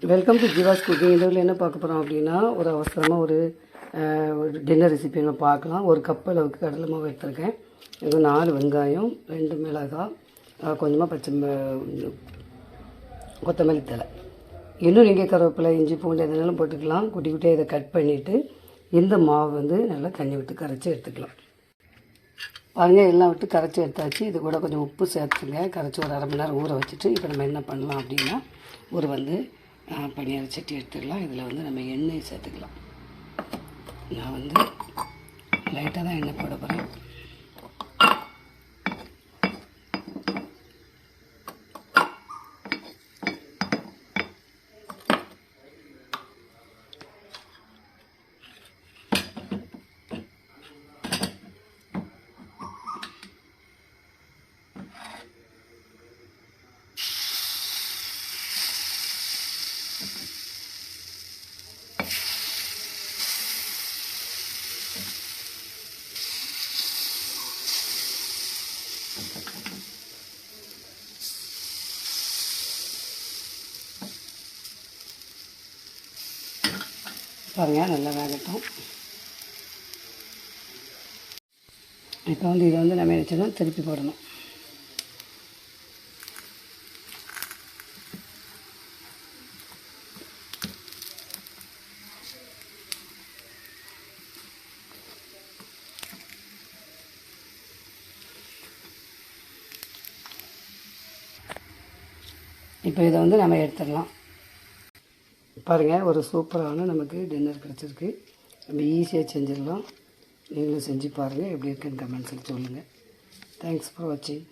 Welcome to Jeeva's cooking இதில் என்ன பார்க்க போகிறோம் அப்படின்னா ஒரு அவசரமாக ஒரு ஒரு டின்னர் ரெசிபி நம்ம பார்க்கலாம். ஒரு கப் அளவுக்கு கடலை மாவு எடுத்திருக்கேன். இது நாலு வெங்காயம் ரெண்டு மிளகாய் கொஞ்சமாக பச்சை ம- கொத்தமல்லி தழை. இன்னும் நீங்கள் கருவேப்பிலை இஞ்சி பூண்டு எதுனாலும் போட்டுக்கலாம். குட்டி குட்டியாக இதை கட் பண்ணிவிட்டு இந்த மாவு வந்து நல்லா தண்ணி விட்டு கரைச்சி எடுத்துக்கலாம். பாருங்கள் எல்லாம் விட்டு கரைச்சி எடுத்தாச்சு. இது கூட கொஞ்சம் உப்பு சேர்த்துங்க. கரைச்சி ஒரு அரை மணி நேரம் ஊற வச்சுட்டு இப்போ நம்ம என்ன பண்ணலாம் அப்படின்னா ஒரு வந்து பணியார சட்டி எடுத்துக்கலாம் இதில் வந்து நம்ம எண்ணெய் சேர்த்துக்கலாம். நான் வந்து லைட்டாக தான் எண்ணெய் போட பாருங்கள் நல்லா வேகட்டும். இப்போ வந்து இதை வந்து நம்ம என்ன திருப்பி போடணும். இப்போ இதை வந்து நம்ம எடுத்துடலாம். பாருங்கள் ஒரு சூப்பரான நமக்கு டின்னர் கிடச்சிருக்கு. நம்ம ஈஸியாக செஞ்சிடலாம். நீங்களும் செஞ்சு பாருங்கள் எப்படி இருக்குன்னு கமெண்ட்ஸில் சொல்லுங்கள் தேங்க்ஸ் ஃபார் வாட்சிங்